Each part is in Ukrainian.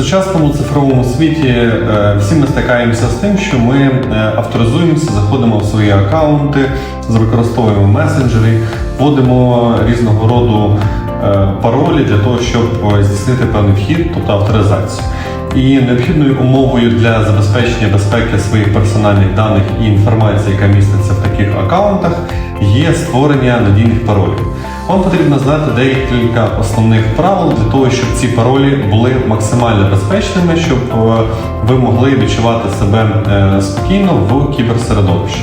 Сучасному цифровому світі е, всі ми стикаємося з тим, що ми е, авторизуємося, заходимо в свої аккаунти, використовуємо месенджери, вводимо різного роду е, паролі для того, щоб здійснити певний вхід, тобто авторизацію. І необхідною умовою для забезпечення безпеки своїх персональних даних і інформації, яка міститься в таких аккаунтах, є створення надійних паролів. Вам потрібно знати декілька основних правил для того, щоб ці паролі були максимально безпечними, щоб е, ви могли відчувати себе е, спокійно в кіберсередовищі.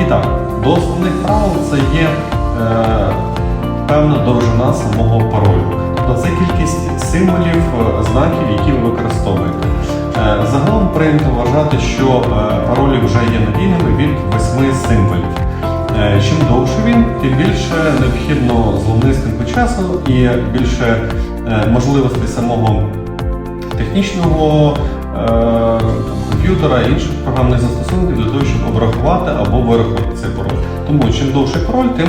І так, до основних правил це є е, певна довжина самого паролю. Тобто це кількість символів, е, знаків, які ви використовуєте. Е, Загалом прийнято вважати, що е, паролі вже є надійними від 8 символів. Е, Чим довше він, тим більше необхідно зловмиснику часу і більше можливостей самого технічного комп'ютера і інших програмних застосунків для того, щоб обрахувати або вирахувати цей пароль. Тому чим довший пароль, тим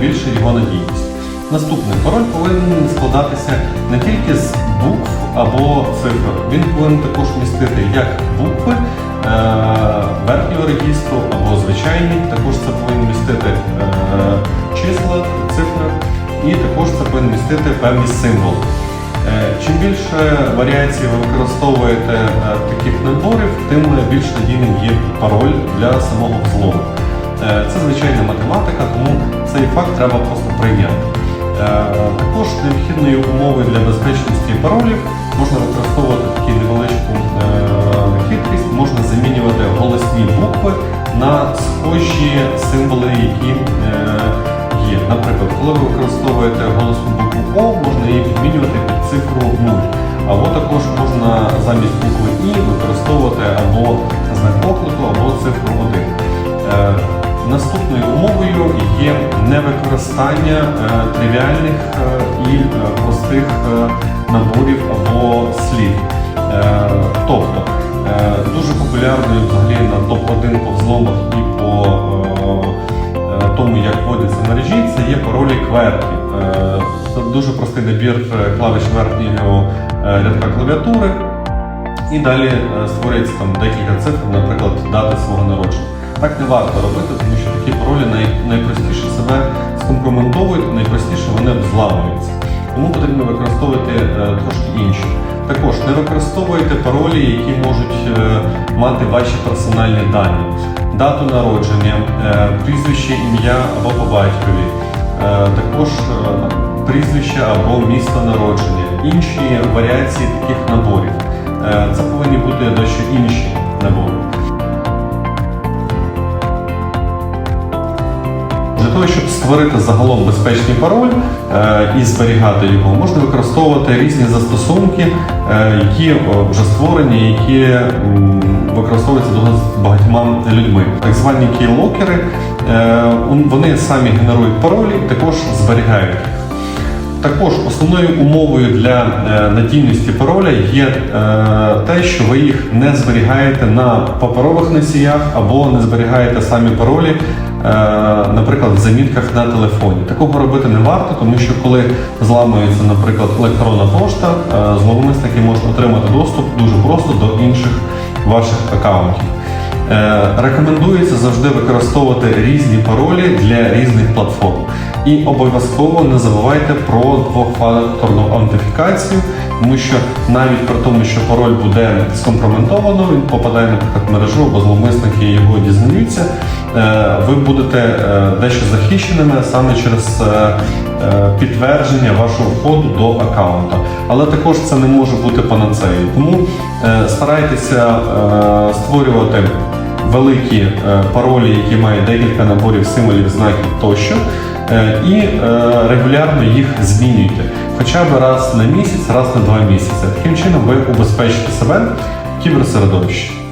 більше його надійність. Наступний пароль повинен складатися не тільки з букв або цифр. Він повинен також містити як букви е, верхнього регістру або звичайні. Також це повинен містити е, числа, цифри, і також це повинен містити певні символи. Е, Чим більше варіацій ви використовуєте таких наборів, тим більш надійним є пароль для самого взлому. Це звичайна математика, тому цей факт треба просто прийняти. Е, Також необхідною умовою для безпечності паролів можна використовувати таку невеличку е, хитрість, можна замінювати голосні букви на схожі символи, які е, є. Наприклад, коли ви використовуєте голосну букву О, можна її підмінювати під цифру 0. Або також можна замість букви І використовувати або знак оклику, невикористання е, тривіальних е, і е, простих наборів або слів. Тобто дуже популярною взагалі на топ-1 по взломах і по тому, як вводяться мережі, це є паролі. Е, Це дуже простий набір клавіш верхнього рядка клавіатури. І далі створюється там декілька цифр, наприклад, дати свого народження. Так не варто робити, тому що такі паролі найпростіше себе скомпроментовують, найпростіше вони взламуються. Тому потрібно використовувати е, трошки інші. Також не використовуйте паролі, які можуть е, мати ваші персональні дані, дату народження, е, прізвище, ім'я або по батькові, також прізвище або місто народження, інші варіації таких наборів. Це повинні бути дещо інші набори. Того, щоб створити загалом безпечний пароль е, і зберігати його, можна використовувати різні застосунки, е, які е, вже створені, які використовуються багатьма людьми. Так звані кейлокери, е, вони самі генерують паролі і також зберігають. Також основною умовою для е, надійності пароля є е, те, що ви їх не зберігаєте на паперових носіях або не зберігаєте самі паролі, е, наприклад, в замітках на телефоні. Такого робити не варто, тому що коли зламується, наприклад, електронна пошта, е, зловмисники можуть отримати доступ дуже просто до інших ваших аккаунтів. Е, Рекомендується завжди використовувати різні паролі для різних платформ. І обов'язково не забувайте про двохфакторну аутентифікацію, тому що навіть при тому, що пароль буде скомпроментовано, він попадає наприклад в мережу, або зловмисники його дізнаються. е, Ви будете е, дещо захищеними саме через е, підтвердження вашого входу до аккаунта. Але також це не може бути панацеєю. Тому старайтеся створювати великі паролі, які мають декілька наборів символів, знаків тощо, і регулярно їх змінюйте. Хоча б раз на місяць, раз на два місяці. Таким чином ви убезпечите себе в кіберсередовищі.